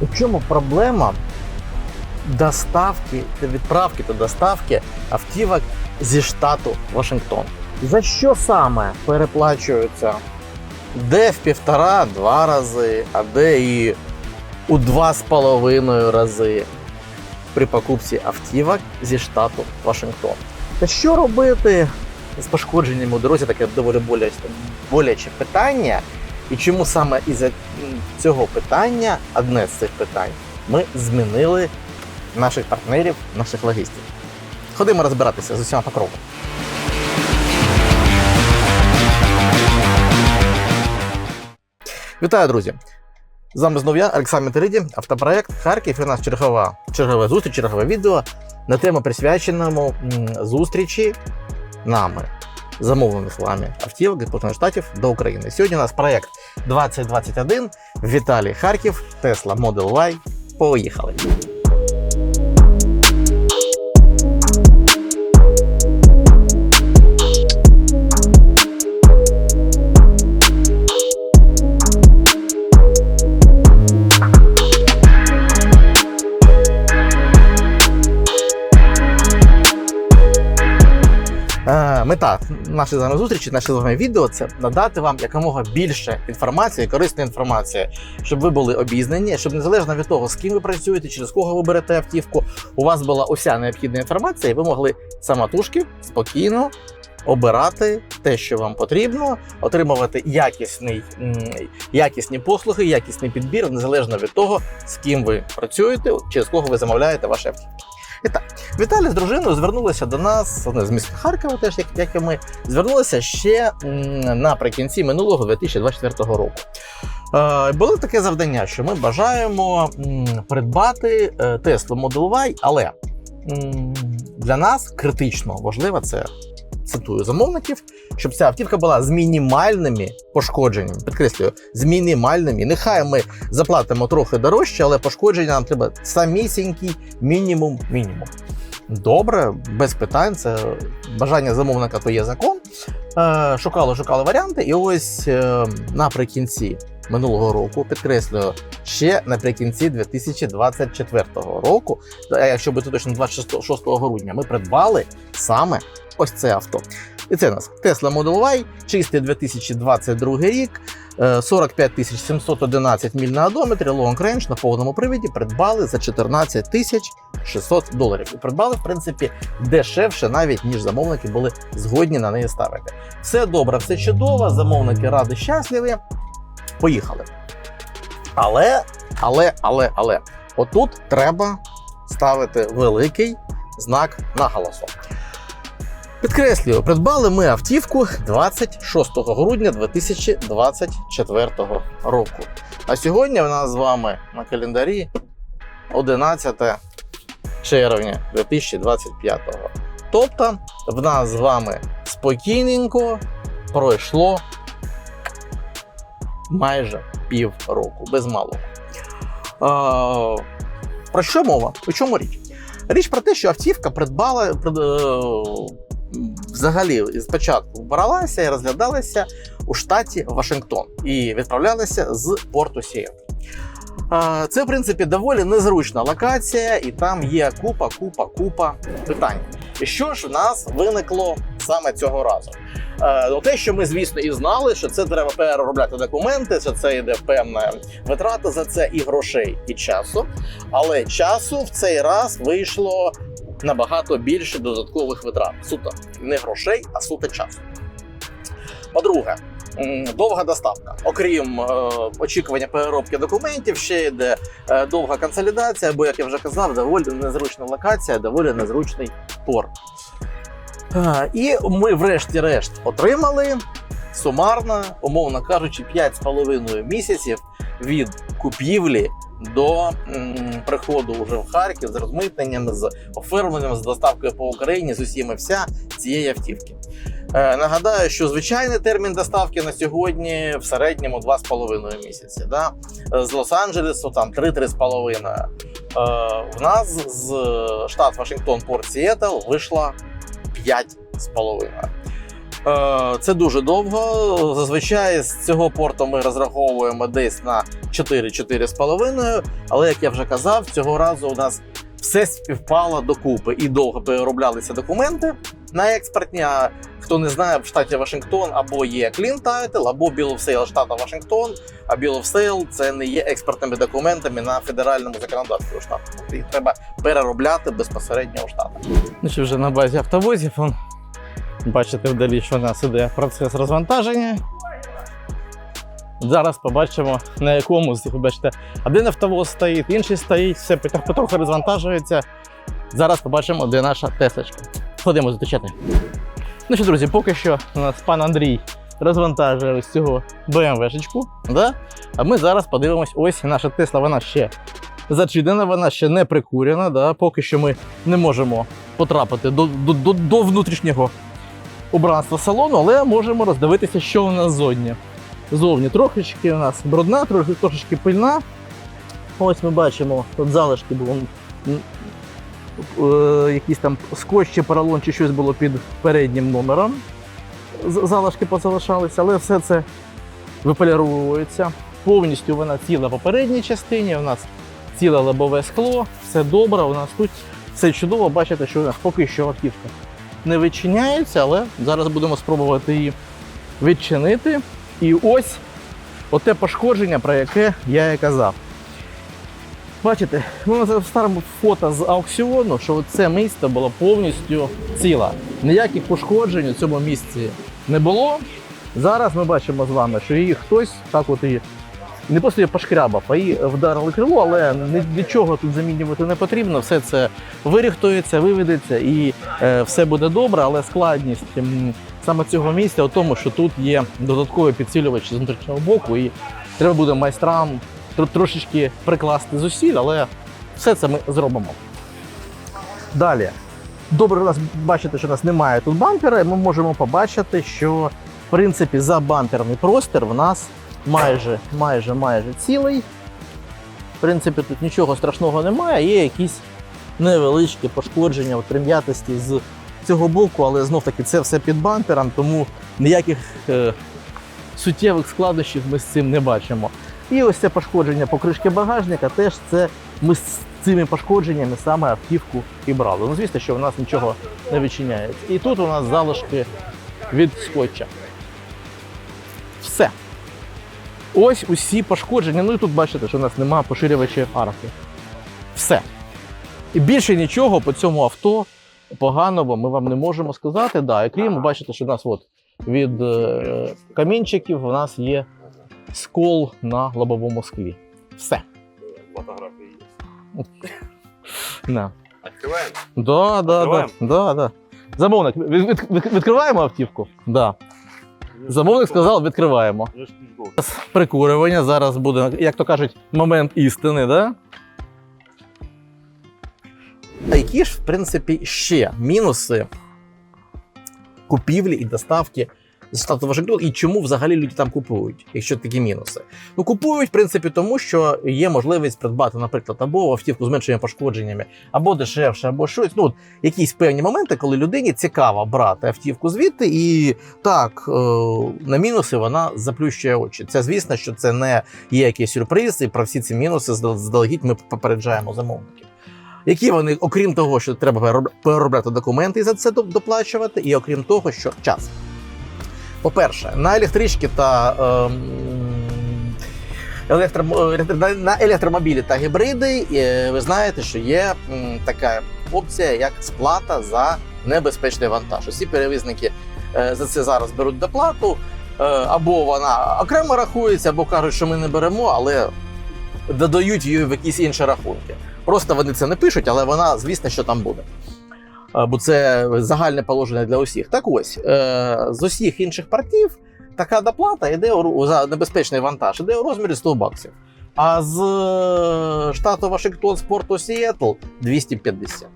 У чому проблема доставки, відправки та доставки автівок зі штату Вашингтон? За що саме переплачуються? Де в півтора-два рази, а де і у два з половиною рази при покупці автівок зі штату Вашингтон. Та що робити з пошкодженням у дорозі? Таке доволі боляче питання. І чому саме із цього питання, одне з цих питань, ми змінили наших партнерів, наших логістів. Ходимо розбиратися з усіма по. Вітаю, друзі! З вами знову я, Олександр Териді, автопроект Харків. І у нас чергова чергова зустріч, чергове відео на тему присвяченому зустрічі нами, замовлених вами автівок від штатів до України. Сьогодні у нас проект 2021 Віталій Харків, Tesla Model Y. Поїхали! Мета нашої з зустрічі, нашої з відео це надати вам якомога більше інформації, корисної інформації, щоб ви були обізнані, щоб незалежно від того, з ким ви працюєте, через кого ви берете автівку, у вас була уся необхідна інформація, і ви могли самотужки спокійно обирати те, що вам потрібно, отримувати якісний, якісні послуги, якісний підбір, незалежно від того, з ким ви працюєте, через кого ви замовляєте ваші автівки. І так, Віталій з дружиною звернулися до нас вони з міста Харкова, теж як, як і ми, звернулися ще наприкінці минулого 2024 року. Е, було таке завдання, що ми бажаємо м, придбати е, Tesla Model Y, але м, для нас критично важливо це. Цитую замовників, щоб ця автівка була з мінімальними пошкодженнями. Підкреслюю, з мінімальними. Нехай ми заплатимо трохи дорожче, але пошкодження нам треба самісінький мінімум мінімум. Добре, без питань. Це бажання замовника, то є закон. Е, шукали, шукали варіанти, і ось е, наприкінці минулого року, підкреслюю, ще наприкінці 2024 року, якщо бути точно 26 грудня, ми придбали саме ось це авто. І це у нас Tesla Model Y, чистий 2022 рік, е, 45 тисяч 711 міль на одометрі, long range на повному привіді придбали за 14 тисяч 600 доларів. І придбали, в принципі, дешевше, навіть ніж замовники були згодні на неї ставити. Все добре, все чудово, замовники раді, щасливі. Поїхали. Але, але, але, але, отут треба ставити великий знак наголосу. Підкреслюю, придбали ми автівку 26 грудня 2024 року. А сьогодні в нас з вами на календарі 11 червня 2025. Тобто, в нас з вами спокійненько пройшло майже пів року, без малого. А, про що мова? У чому річ? Річ про те, що автівка придбала прид- е, взагалі спочатку бралася і розглядалася у штаті Вашингтон і відправлялася з порту Сіет. Е, Це, в принципі, доволі незручна локація, і там є купа, купа, купа питань. І що ж в нас виникло саме цього разу? Е, ну, те, що ми, звісно, і знали, що це треба переробляти документи, що це йде певна витрата за це і грошей, і часу. Але часу в цей раз вийшло набагато більше додаткових витрат. Суто не грошей, а суто часу. По-друге, довга доставка. Окрім е, очікування переробки документів, ще йде е, довга консолідація, бо, як я вже казав, доволі незручна локація, доволі незручний порт. І ми, врешті-решт, отримали сумарно, умовно кажучи, 5,5 місяців від купівлі до приходу вже в Харків з розмитненням, з оформленням, з доставкою по Україні, з усіми вся цієї автівки. Е, нагадаю, що звичайний термін доставки на сьогодні в середньому 2,5 місяці. Да? З Лос-Анджелесу там 3-3,5. Е, в нас з штат Вашингтон Порт Сіетл вийшло 5,5. Е, Це дуже довго. Зазвичай з цього порту ми розраховуємо десь на 4-4,5. Але як я вже казав, цього разу у нас все співпало докупи і довго перероблялися документи на експортні. А хто не знає, в штаті Вашингтон або є Clean Title, або Bill of Sale штату Вашингтон. А Bill of Sale це не є експортними документами на федеральному законодавстві штату. Їх треба переробляти безпосередньо у штатах. Вже на базі автовозів. Бачите вдалі, що у нас іде процес розвантаження. Зараз побачимо, на якому з ви бачите, один автовоз стоїть, інший стоїть, все потроху розвантажується. Зараз побачимо, де наша Теслочка. Ходимо зустрічати. Ну що, друзі, поки що у нас пан Андрій розвантажує ось цього BMW-шечку. Да? А ми зараз подивимось, ось наша Тесла, вона ще зачинена, вона ще не прикурена. Да? Поки що ми не можемо потрапити до, до, до, до внутрішнього убранства салону, але можемо роздивитися, що у нас зовні. Зовні трошечки у нас брудна, трохи трошечки пильна. Ось ми бачимо, тут залишки було. е, Якісь там скотч чи поролон чи щось було під переднім номером. Залишки позалишалися, але все це виполіровується. Повністю вона ціла по передній частині. У нас ціле лобове скло, все добре. У нас тут все чудово. Бачите, що у нас поки що автівка не відчиняється, але зараз будемо спробувати її відчинити. І ось оте пошкодження, про яке я і казав. Бачите, ми в старому фото з аукціону, що це місце було повністю ціле. Ніяких пошкоджень у цьому місці не було. Зараз ми бачимо з вами, що її хтось так от і не просто її пошкрябав, а її вдарили крило, але нічого тут замінювати не потрібно. Все це виріхтується, виведеться і е, все буде добре, але складність саме цього місця у тому, що тут є додатковий підсилювач з внутрішнього боку, і треба буде майстрам трошечки прикласти зусиль, але все це ми зробимо. Далі. Добре, у нас бачите, що у нас немає тут бампера, і ми можемо побачити, що в принципі за бамперний простір в нас майже, майже, майже цілий. В принципі, тут нічого страшного немає, є якісь невеличкі пошкодження, от прим'ятості з цього боку, але знов таки це все під бампером, тому ніяких е, суттєвих складнощів ми з цим не бачимо. І ось це пошкодження покришки багажника, теж це ми з цими пошкодженнями саме автівку і брали. Ну, звісно, що в нас нічого не відчиняється. І тут у нас залишки від скотча. Все. Ось усі пошкодження. Ну і тут бачите, що у нас немає поширювачів арки. Все. І більше нічого по цьому авто поганого ми вам не можемо сказати. Да, і крім, бачите, що у нас от від е, камінчиків у нас є скол на лобовому склі. Все. Фотографії є. Да. Відкриваємо? Да, да, да, да, да. Замовник, від, від, від- відкриваємо автівку? Да. Замовник сказав, відкриваємо. Прикурювання зараз буде, як то кажуть, момент істини, да? А які ж, в принципі, ще мінуси купівлі і доставки штату Вашингтон, і чому взагалі люди там купують, якщо такі мінуси? Ну, купують, в принципі, тому що є можливість придбати, наприклад, або автівку з меншими пошкодженнями, або дешевше, або щось. Ну, якісь певні моменти, коли людині цікаво брати автівку звідти, і так, е, на мінуси вона заплющує очі. Це звісно, що це не є якийсь сюрприз, і про всі ці мінуси здал- заздалегідь ми попереджаємо замовників. Які вони, окрім того, що треба переробляти документи і за це доплачувати, і окрім того, що час. По-перше, на електрички та е, на- на електромобілі та гібриди е, ви знаєте, що є така опція, як сплата за небезпечний вантаж. Усі перевізники е, за це зараз беруть доплату, е, або вона окремо рахується, або кажуть, що ми не беремо, але додають її в якісь інші рахунки. Просто вони це не пишуть, але вона, звісно, що там буде. Е, Бо це загальне положення для усіх. Так ось, е, з усіх інших партів така доплата йде за небезпечний вантаж, йде у розмірі 100 баксів. А з е, штату Вашингтон з порту Сіетл 250.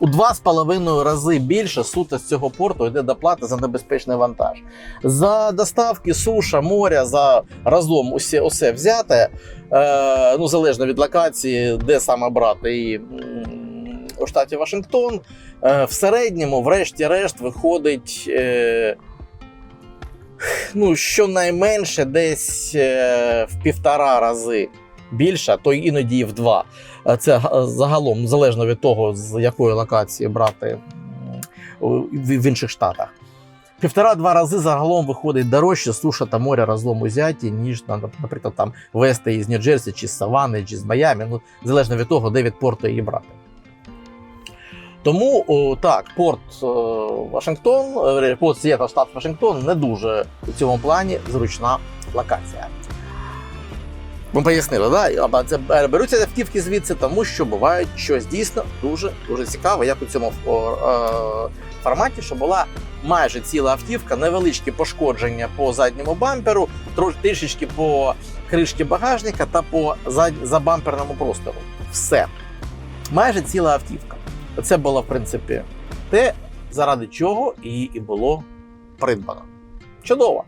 У два з половиною рази більше суто з цього порту йде доплата за небезпечний вантаж. За доставки суша, моря, за разом усе, усе взяте, е, ну залежно від локації, де саме брати і у штаті Вашингтон, Е, в середньому, врешті-решт, виходить. Е, ну, щонайменше десь е, в півтора рази більше, то іноді і в два. Це загалом, залежно від того, з якої локації брати в інших штатах. Півтора-два рази загалом виходить дорожче суша та море разом узяті, ніж, наприклад, там вести із Нью-Джерсі, чи з Савани, чи з Майамі, ну, залежно від того, де від порту її брати. Тому так, порт е, Вашингтон, е, порт Сіетл, штат Вашингтон не дуже у цьому плані зручна локація. Ми пояснили, да? Це е, беруться автівки звідси, тому що бувають щось дійсно дуже дуже цікаве, як у цьому форматі, що була майже ціла автівка, невеличкі пошкодження по задньому бамперу, трішечки по кришці багажника та по забамперному простору. Все. Майже ціла автівка. Це було, в принципі, те, заради чого її і було придбано. Чудово.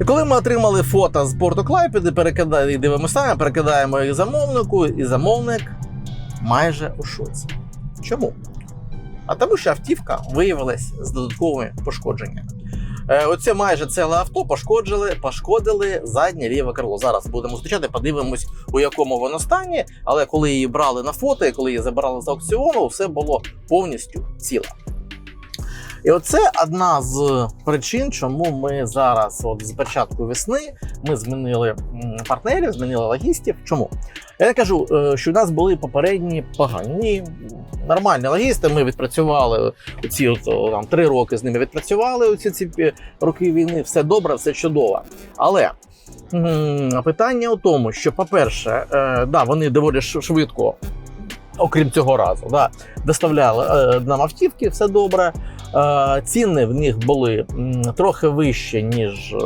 І коли ми отримали фото з порту Клайпіди, перекидаємо і дивимося перекидаємо їх замовнику, і замовник майже у шоці. Чому? А тому, що автівка виявилась з додатковими пошкодженнями. Е, оце майже ціле авто пошкоджили, пошкодили заднє ліве крило. Зараз будемо зустрічати, подивимось, у якому воно стані. Але коли її брали на фото коли її забирали з аукціону, все було повністю ціле. І оце одна з причин, чому ми зараз, от з початку весни, ми змінили партнерів, змінили логістів. Чому? Я кажу, е, що в нас були попередні погані, нормальні логісти. Ми відпрацювали ці там, три роки з ними відпрацювали оці ці пі- роки війни. Все добре, все чудово. Але питання у тому, що, по-перше, е, да, вони доволі швидко, окрім цього разу, да, доставляли е, нам автівки, все добре. Е, ціни в них були трохи вищі, ніж е,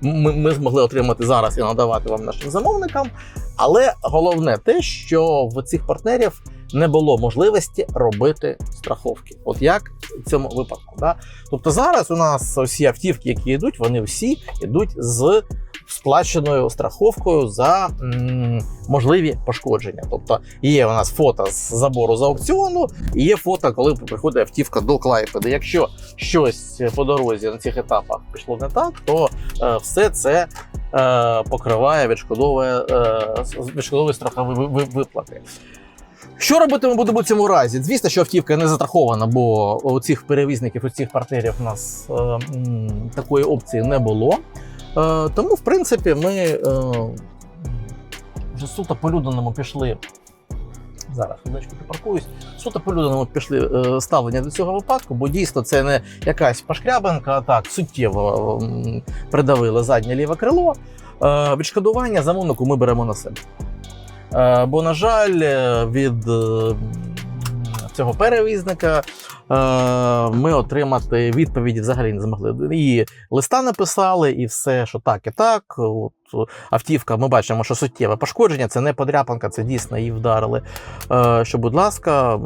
ми, ми змогли отримати зараз і надавати вам нашим замовникам. Але головне те, що в цих партнерів не було можливості робити страховки. От як в цьому випадку. Да? Тобто зараз у нас всі автівки, які йдуть, вони всі йдуть з сплаченою страховкою за можливі пошкодження. Тобто є у нас фото з забору з аукціону, і є фото, коли приходить автівка до Клайпеди. Якщо щось по дорозі на цих етапах пішло не так, то е, все це е, покриває відшкодовує, е, відшкодовує страхові ви- ви- виплати. Що робити ми будемо в цьому разі? Звісно, що автівка не застрахована, бо у цих перевізників, у цих партнерів у нас е, такої опції не було. Е, тому, в принципі, ми е, вже суто по людяному пішли. Зараз хвилиночку припаркуюсь. Суто по людяному пішли е, ставлення до цього випадку, бо дійсно це не якась пошкрябанка, а так суттєво придавили заднє ліве крило. Відшкодування замовнику ми беремо на себе. Бо, на жаль, від цього перевізника ми отримати відповіді взагалі не змогли. І листа написали, і все, що так і так. От, е, автівка, ми бачимо, що суттєве пошкодження, це не подряпанка, це дійсно її вдарили. Е, що, будь ласка,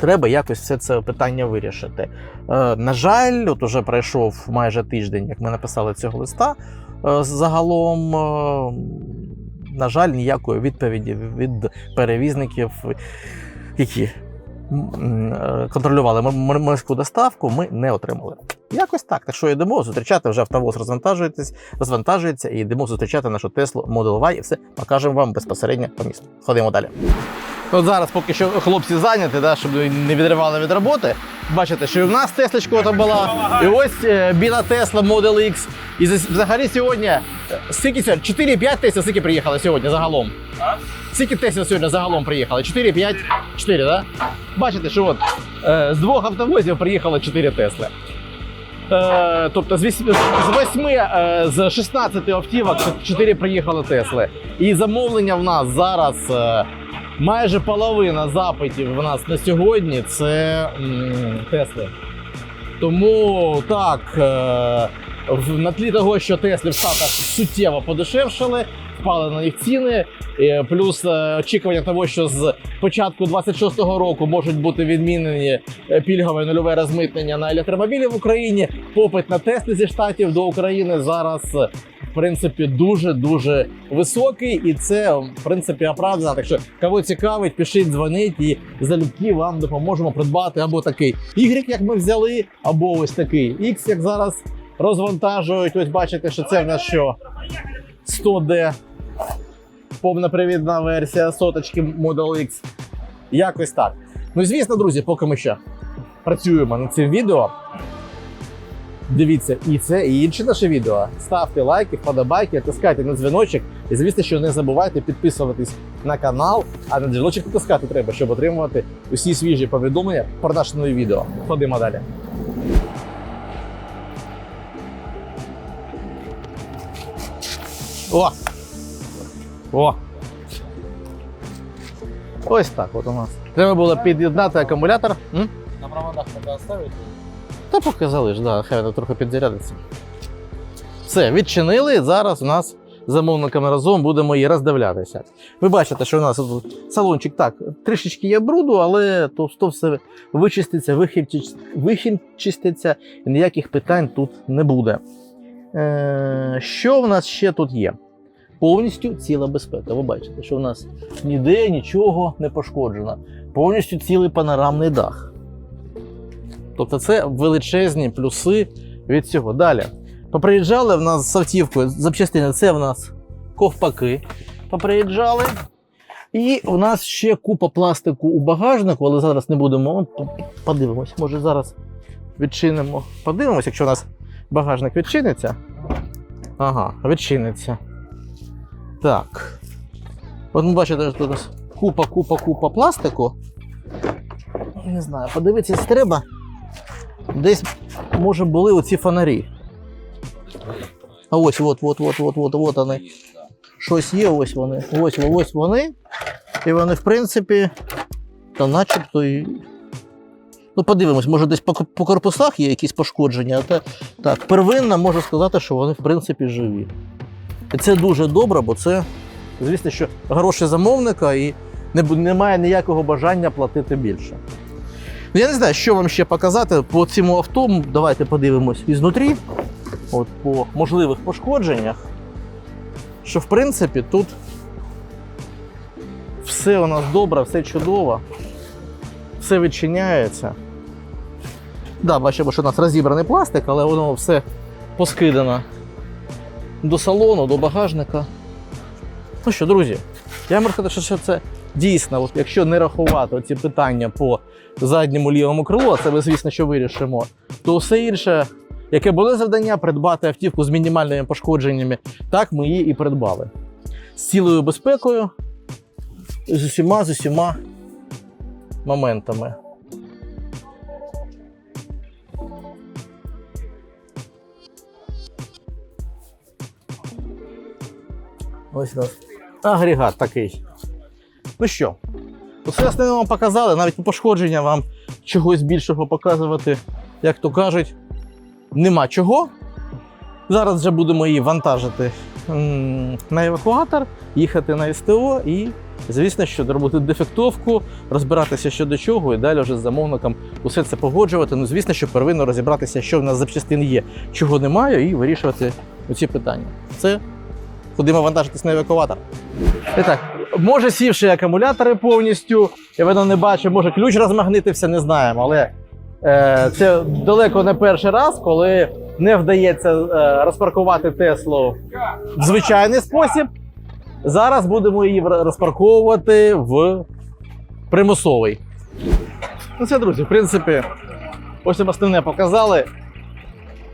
треба якось все це питання вирішити. Е, на жаль, от уже пройшов майже тиждень, як ми написали цього листа. Е, загалом, е, на жаль, ніякої відповіді від перевізників, які е, контролювали морську доставку, ми не отримали. Якось так. Так що йдемо зустрічати вже автовоз розвантажується, розвантажується і йдемо зустрічати нашу Теслу Model Y і все покажемо вам безпосередньо по місту. Ходимо далі. От зараз, поки що хлопці зайняті, да, щоб не відривали від роботи. Бачите, що і в нас Теслочка ото була, і ось е, біла Тесла Model X. І за- взагалі сьогодні е, скільки сьогодні? 4-5 Тесла, скільки приїхали сьогодні загалом? Скільки Тесла сьогодні загалом приїхали? 4, 5, 4, да? Бачите, що от е, з двох автовозів приїхало 4 Тесли. Е, тобто з 8, з 8 е, з 16 автівок 4 приїхали Тесли. І замовлення в нас зараз майже половина запитів в нас на сьогодні це Тесли. Тому так, на тлі того, що Тесли в Штатах суттєво подешевшили, впали на них ціни. е, Плюс е, очікування того, що з початку 26-го року можуть бути відмінені е, пільгове нульове розмитнення на електромобілі в Україні. Попит на Тесли зі штатів до України зараз в принципі, дуже-дуже високий, і це, в принципі, оправдано. Так що, кого цікавить, пишіть, дзвоніть, і залюбки вам допоможемо придбати або такий Y, як ми взяли, або ось такий X, як зараз розвантажують. Ось бачите, що це в нас що 100D, повнопривідна версія соточки Model X. Якось так. Ну, звісно, друзі, поки ми ще працюємо над цим відео. Дивіться і це, і інші наші відео. Ставте лайки, вподобайки, тискайте на дзвіночок. І звісно, що не забувайте підписуватись на канал, а на дзвіночок натискати треба, щоб отримувати усі свіжі повідомлення про наші нові відео. Ходимо далі. О! О! Ось так от у нас. Треба було під'єднати акумулятор. М? На проводах пока оставить? Та поки залиш, да, хай воно трохи підзарядиться. Все, відчинили. Зараз у нас з замовниками разом будемо її роздивлятися. Ви бачите, що у нас тут салончик так, трішечки є бруду, але то, то все вичиститься, вихімчиститься, і ніяких питань тут не буде. Е, що в нас ще тут є? Повністю ціла безпека. Ви бачите, що в нас ніде нічого не пошкоджено. Повністю цілий панорамний дах. Тобто це величезні плюси від цього. Далі. Поприїжджали в нас з автівкою запчастини, це в нас ковпаки поприїжджали. І у нас ще купа пластику у багажнику, але зараз не будемо. Подивимось, може зараз відчинимо. Подивимось, якщо у нас багажник відчиниться. Ага, відчиниться. Так. От ми бачите, що нас купа, купа, купа пластику. Не знаю, подивитися треба. Десь, може, були оці фонарі. А ось, от, от, от, от, от, от вони. Щось є, ось вони. Ось, ось вони. І вони, в принципі, та начебто. Ну, подивимось, може десь по, по корпусах є якісь пошкодження. А те, так, первинно можу сказати, що вони, в принципі, живі. І це дуже добре, бо це, звісно, що гроші замовника і не, немає ніякого бажання платити більше. Ну, я не знаю, що вам ще показати по цьому авто. Давайте подивимось ізнутрі, от по можливих пошкодженнях. Що в принципі тут все у нас добре, все чудово, все відчиняється. Да, бачимо, що у нас розібраний пластик, але воно все поскидано до салону, до багажника. Ну що, друзі, я вам розкажу, що це дійсно, от якщо не рахувати ці питання по задньому лівому крилу, а це ми, звісно, що вирішимо, то все інше, яке було завдання придбати автівку з мінімальними пошкодженнями, так ми її і придбали. З цілою безпекою, з усіма, з усіма моментами. Ось у нас агрегат такий. Ну що, Усе основне вам показали, навіть по пошкодження вам чогось більшого показувати, як то кажуть, нема чого. Зараз вже будемо її вантажити на евакуатор, їхати на СТО і, звісно, що робити дефектовку, розбиратися що до чого, і далі вже з замовником усе це погоджувати. Ну, звісно, що первинно розібратися, що в нас запчастин є, чого немає, і вирішувати ці питання. Це ходимо вантажитись на евакуатор. І так, може сівши акумулятори повністю, я воно не бачу, може ключ розмагнитився, не знаємо. Але це далеко не перший раз, коли не вдається е, розпаркувати Теслу в звичайний спосіб. Зараз будемо її розпарковувати в примусовий. Ну це, друзі, в принципі, ось основне показали.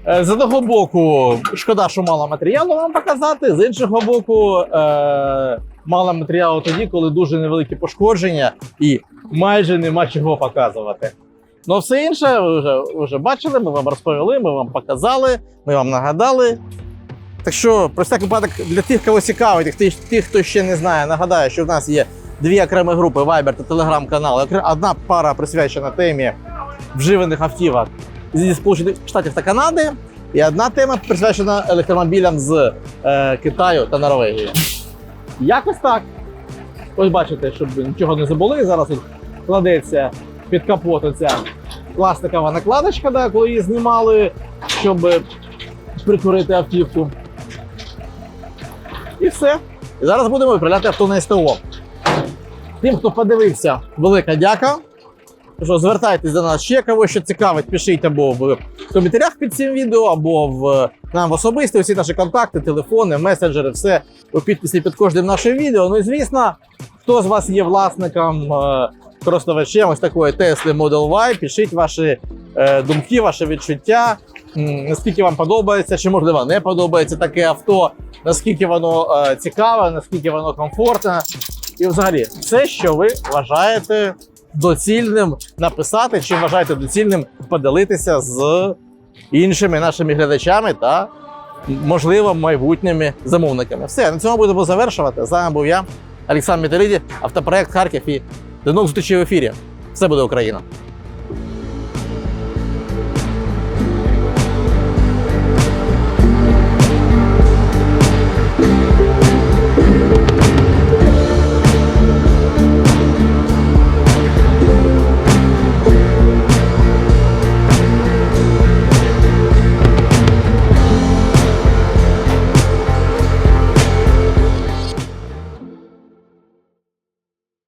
Е, З одного боку, шкода, що мало матеріалу вам показати, з іншого боку, е, мало матеріалу тоді, коли дуже невеликі пошкодження і майже нема чого показувати. Ну, все інше, ви вже, ви вже бачили, ми вам розповіли, ми вам показали, ми вам нагадали. Так що, про всяк випадок, для тих, кого цікавить, тих, тих, хто ще не знає, нагадаю, що в нас є дві окремі групи Viber та Telegram канал. Одна пара присвячена темі вживаних автівок зі Сполучених Штатів та Канади. І одна тема присвячена електромобілям з е, Китаю та Норвегії. Якось так. Ось бачите, щоб нічого не забули. Зараз кладеться під капот оця пластикова накладочка, да, коли її знімали, щоб прикурити автівку. І все. І зараз будемо відправляти авто на СТО. Тим, хто подивився, велика дяка. Що звертайтесь до нас ще кого що цікавить, пишіть або в коментарях під цим відео, або в нам в особисті. Усі наші контакти, телефони, месенджери, все у підписі під кожним нашим відео. Ну і звісно, хто з вас є власником е, користувачем ось такої Tesla Model Y, пишіть ваші е, думки, ваші відчуття, наскільки вам подобається, чи можливо не подобається таке авто, наскільки воно е, цікаве, наскільки воно комфортне. І взагалі, все, що ви вважаєте доцільним написати, чи вважаєте доцільним поділитися з іншими нашими глядачами та, можливо, майбутніми замовниками. Все, на цьому будемо завершувати. З вами був я, Олександр Мітериді, автопроект Харків і до нових зустрічей в ефірі. Все буде Україна!